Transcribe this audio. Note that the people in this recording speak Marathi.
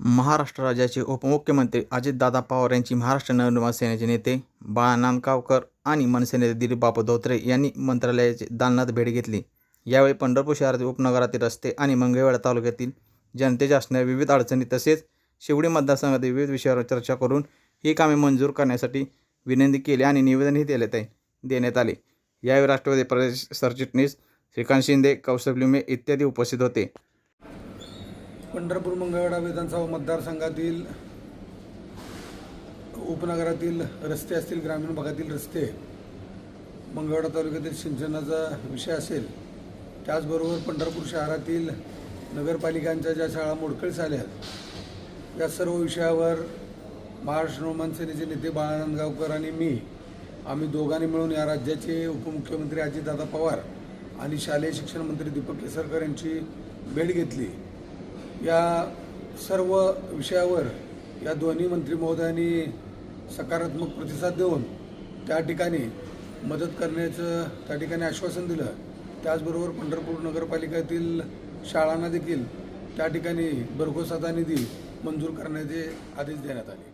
महाराष्ट्र राज्याचे उपमुख्यमंत्री अजितदादा पवार यांची महाराष्ट्र नवनिर्माण सेनेचे नेते बाळा नांदगावकर आणि मनसे नेते बापू धोत्रे यांनी मंत्रालयाचे दालनात भेट घेतली. यावेळी पंढरपूर शहरातील उपनगरातील रस्ते आणि मंगळवेढा तालुक्यातील जनतेच्या असणाऱ्या विविध अडचणी तसेच शिवडी मतदारसंघातील विविध विषयावर चर्चा करून ही कामे मंजूर करण्यासाठी विनंती केली आणि निवेदनही दिले आहे देण्यात आले. यावेळी राष्ट्रवादी प्रदेश सरचिटणीस श्रीकांत शिंदे कौस्तभ लिमे इत्यादी उपस्थित होते. पंढरपूर मंगळवेढा विधानसभा मतदारसंघातील उपनगरातील रस्ते असतील ग्रामीण भागातील रस्ते मंगळवेढा तालुक्यातील सिंचनाचा विषय असेल त्याचबरोबर पंढरपूर शहरातील नगरपालिकांच्या ज्या शाळा मोडकळीस आल्यात या सर्व विषयावर महाराष्ट्र नवमान सेनेचे नेते बाळानंद गावकर आणि मी आम्ही दोघांनी मिळून या राज्याचे उपमुख्यमंत्री अजितदादा पवार आणि शालेय शिक्षण मंत्री दीपक केसरकर यांची भेट घेतली. या सर्व विषयावर या दोन्ही मंत्री महोदयांनी सकारात्मक प्रतिसाद देऊन त्या ठिकाणी मदत करण्याचं त्या ठिकाणी आश्वासन दिलं. त्याचबरोबर पंढरपूर नगरपालिकेतील शाळांना देखील त्या ठिकाणी भरघोस निधी मंजूर करण्याचे आदेश देण्यात आले.